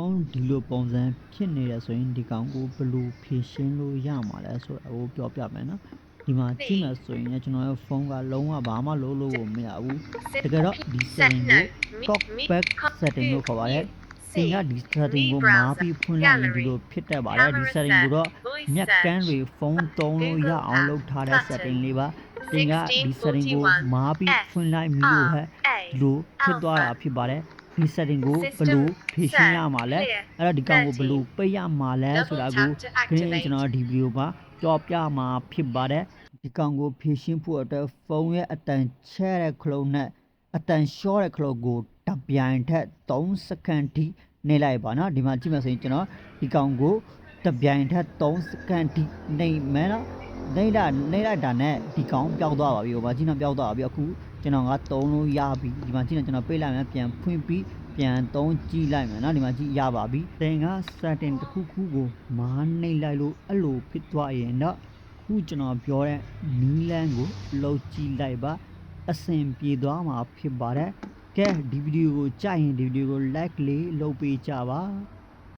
ုန်းဒီလိုပုံစံဖြစ်နေရဆိုရင်ဒီကောင်ကိုဘယ်လိုဖြည့်ရှင်းလို့ရမှာလဲဆိုတော့ပြောပြမယ်နော်ဒီမှာကြည့်မယ်ဆိုရင်လည်းကျွန်တော်ရဲ့ဖုန်းကလုံးဝဘာမှလုံးလို့ကိုမရဘူးတကယ်တော့ဒီ setting ကို talkback setting လို့ခေါ်ပါတယ်သင်ကဒီ setting ကိုမားပြီးဖွင့်လိုက်ရင်ဒီလိုဖြစ်တတ်ပါတယ်ဒီ setting ကိုတော့မြက်ကန်းတွေဖုန်းသုံးလို့ရအောင်လုပ်ထားတဲ့ setting လေးပါသင်ကဒီ setting ကိုမားပြီးဖွင့်လိုက်ပြီလို့ဟဲ့ဒီလိုဖြစ်သွားတာဖြစ်ပါတယ် ဒီ setting ကိုဘယ်လိုဖြည့်ရှင်းရမှာလဲအဲ့တော့ဒီကောင်ကိုဘယ်လိုပိတ်ရမှာလဲဆိုတာကိုဒီနေ့ကျွန်တော်ဒီဗီဒီယိုမှာကြောပြမှာဖြစ်ပါတယ်ဒီကောင်ကိုဖြည့်ရှင်းဖို့အတွက်ဖုန်းရဲ့အတန်ချဲတဲ့ခလုံးနဲ့အတန်လျှော့တဲ့ခလုံးကိုတပြိုင်ထက်3စက္ကန့်ထိနေလိုက်ပါနော်ဒီမှာကြည့်မယ်ဆိုရင်ကျွန်တော်ဒီကောင်ကိုတပြိုင်ထက်3စက္ကန့်ထိနေမယ်နော် နေလိုက်နေလိုက်တာနဲ့ဒီကောင်ပျောက်သွားပါပြီဟိုမှာကြီးတော့ပျောက်သွားပါပြီအခုကျွန်တော်ကသုံးလုံးရပြီဒီမှာကြီးတော့ကျွန်တော်ပေးလိုက်မယ်ပြန်ဖွင့်ပြီးပြန်သုံးကြည့်လိုက်မယ်နော်ဒီမှာကြည့်ရပါပြီသင်က setting တစ်ခုခုကိုမားနှိပ်လိုက်လို့အဲ့လိုဖြစ်သွားရင်တော့ခုကျွန်တော်ပြောတဲ့နီးလန်းကိုလှုပ်ကြည့်လိုက်ပါအဆင်ပြေသွားမှာဖြစ်ပါတယ်ကဲဒီဗီဒီယိုကိုကြိုက်ရင်ဒီဗီဒီယိုကို like လေးလုပ်ပေးကြပါ